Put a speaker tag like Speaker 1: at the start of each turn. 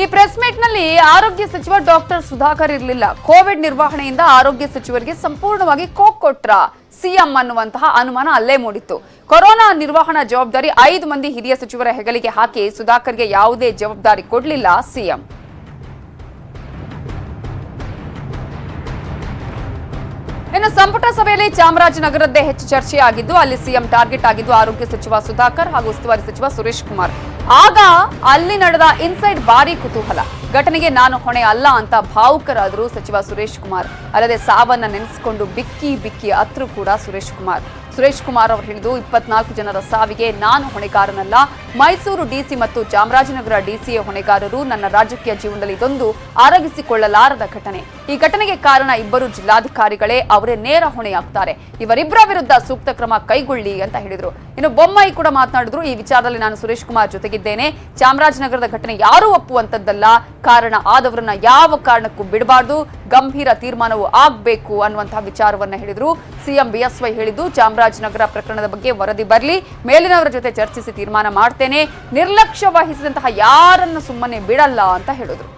Speaker 1: ಈ ಪ್ರೆಸ್ ಮೀಟ್ನಲ್ಲಿ ಆರೋಗ್ಯ ಸಚಿವ ಡಾಕ್ಟರ್ ಸುಧಾಕರ್ ಇರಲಿಲ್ಲ. ಕೋವಿಡ್ ನಿರ್ವಹಣೆಯಿಂದ ಆರೋಗ್ಯ ಸಚಿವರಿಗೆ ಸಂಪೂರ್ಣವಾಗಿ ಕೋಕ್ ಕೊಟ್ರ ಸಿಎಂ ಅನ್ನುವಂತಹ ಅನುಮಾನ ಅಲ್ಲೇ ಮೂಡಿತ್ತು. ಕೊರೋನಾ ನಿರ್ವಹಣಾ ಜವಾಬ್ದಾರಿ ಐದು ಮಂದಿ ಹಿರಿಯ ಸಚಿವರ ಹೆಗಲಿಗೆ ಹಾಕಿ ಸುಧಾಕರ್ಗೆ ಯಾವುದೇ ಜವಾಬ್ದಾರಿ ಕೊಡಲಿಲ್ಲ ಸಿಎಂ. ಇನ್ನು ಸಂಪುಟ ಸಭೆಯಲ್ಲಿ ಚಾಮರಾಜನಗರದ್ದೇ ಹೆಚ್ಚು ಚರ್ಚೆಯಾಗಿದ್ದು, ಅಲ್ಲಿ ಸಿಎಂ ಟಾರ್ಗೆಟ್ ಆಗಿದ್ದು ಆರೋಗ್ಯ ಸಚಿವ ಸುಧಾಕರ್ ಹಾಗೂ ಉಸ್ತುವಾರಿ ಸಚಿವ ಸುರೇಶ್ ಕುಮಾರ್. ಆಗ ಅಲ್ಲಿ ನಡೆದ ಇನ್ಸೈಡ್ ಭಾರಿ ಕುತೂಹಲ. ಘಟನೆಗೆ ನಾನು ಹೊಣೆ ಅಲ್ಲ ಅಂತ ಭಾವುಕರಾದರು ಸಚಿವ ಸುರೇಶ್ ಕುಮಾರ್. ಅಲ್ಲದೆ ಸಾವನ್ನ ನೆನೆಸಿಕೊಂಡು ಬಿಕ್ಕಿ ಬಿಕ್ಕಿ ಅತ್ರು ಕೂಡ ಸುರೇಶ್ ಕುಮಾರ್. ಸುರೇಶ್ ಕುಮಾರ್ ಅವರು ಹಿಡಿದು ಇಪ್ಪತ್ನಾಲ್ಕು ಜನರ ಸಾವಿಗೆ ನಾನು ಹೊಣೆಗಾರನಲ್ಲ. ಮೈಸೂರು ಡಿಸಿ ಮತ್ತು ಚಾಮರಾಜನಗರ ಡಿಸಿಯ ಹೊಣೆಗಾರರು ನನ್ನ ರಾಜಕೀಯ ಜೀವನದಲ್ಲಿ ಇದೊಂದು ಆರಗಿಸಿಕೊಳ್ಳಲಾರದ ಘಟನೆ. ಈ ಘಟನೆಗೆ ಕಾರಣ ಇಬ್ಬರು ಜಿಲ್ಲಾಧಿಕಾರಿಗಳೇ, ಅವರೇ ನೇರ ಹೊಣೆಯಾಗ್ತಾರೆ. ಇವರಿಬ್ಬರ ವಿರುದ್ಧ ಸೂಕ್ತ ಕ್ರಮ ಕೈಗೊಳ್ಳಿ ಅಂತ ಹೇಳಿದರು. ಇನ್ನು ಬೊಮ್ಮಾಯಿ ಕೂಡ ಮಾತನಾಡಿದ್ರು. ಈ ವಿಚಾರದಲ್ಲಿ ನಾನು ಸುರೇಶ್ ಕುಮಾರ್ ಜೊತೆಗಿದ್ದೇನೆ ಚಾಮರಾಜನಗರದ ಘಟನೆ ಯಾರೂ ಒಪ್ಪುವಂಥದ್ದಲ್ಲ. ಕಾರಣ ಆದವರನ್ನ ಯಾವ ಕಾರಣಕ್ಕೂ ಬಿಡಬಾರ್ದು. ಗಂಭೀರ ತೀರ್ಮಾನವೂ ಆಗಬೇಕು ಅನ್ನುವಂತಹ ವಿಚಾರವನ್ನ ಹೇಳಿದ್ರು. ಸಿಎಂ ಬಿಎಸ್ವೈ ಹೇಳಿದ್ದು, ಚಾಮರಾಜನಗರ ಪ್ರಕರಣದ ಬಗ್ಗೆ ವರದಿ ಬರಲಿ, ಮೇಲಿನವರ ಜೊತೆ ಚರ್ಚಿಸಿ ತೀರ್ಮಾನ ಮಾಡ್ತೇನೆ. ನಿರ್ಲಕ್ಷ್ಯ ವಹಿಸಿದಂತಹ ಯಾರನ್ನು ಸುಮ್ಮನೆ ಬಿಡಲ್ಲ ಅಂತ ಹೇಳಿದ್ರು.